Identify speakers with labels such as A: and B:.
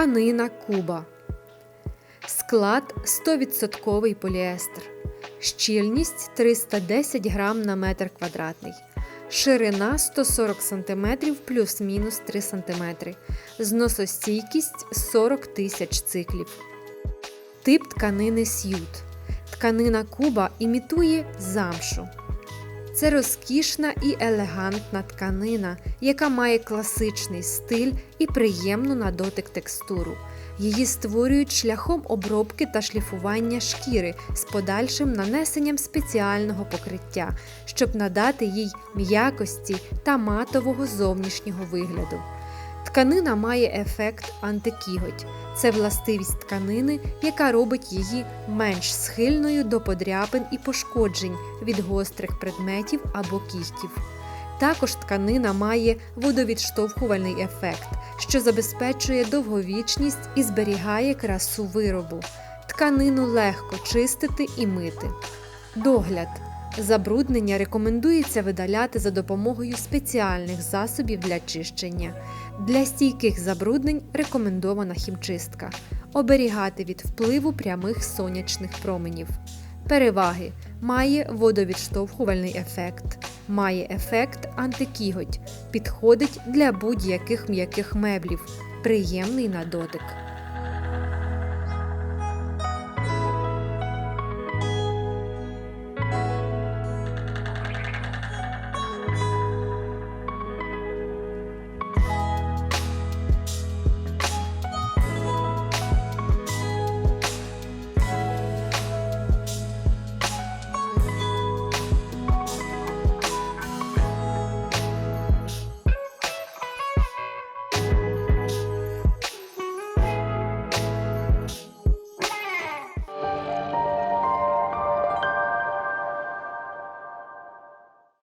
A: Тканина Куба. Склад 100% поліестер. Щільність 310 грам на метр квадратний. Ширина 140 см плюс-мінус 3 см. Зносостійкість 40 тисяч циклів. Тип тканини с'ют. Тканина Куба імітує замшу. Це розкішна і елегантна тканина, яка має класичний стиль і приємну на дотик текстуру. Її створюють шляхом обробки та шліфування шкіри з подальшим нанесенням спеціального покриття, щоб надати їй м'якості та матового зовнішнього вигляду. Тканина має ефект антикіготь. Це властивість тканини, яка робить її менш схильною до подряпин і пошкоджень від гострих предметів або кігтів. Також тканина має водовідштовхувальний ефект, що забезпечує довговічність і зберігає красу виробу. Тканину легко чистити і мити. Догляд. Забруднення рекомендується видаляти за допомогою спеціальних засобів для чищення. Для стійких забруднень рекомендована хімчистка. Оберігати від впливу прямих сонячних променів. Переваги має водовідштовхувальний ефект, має ефект антикіготь, підходить для будь-яких м'яких меблів, приємний на дотик.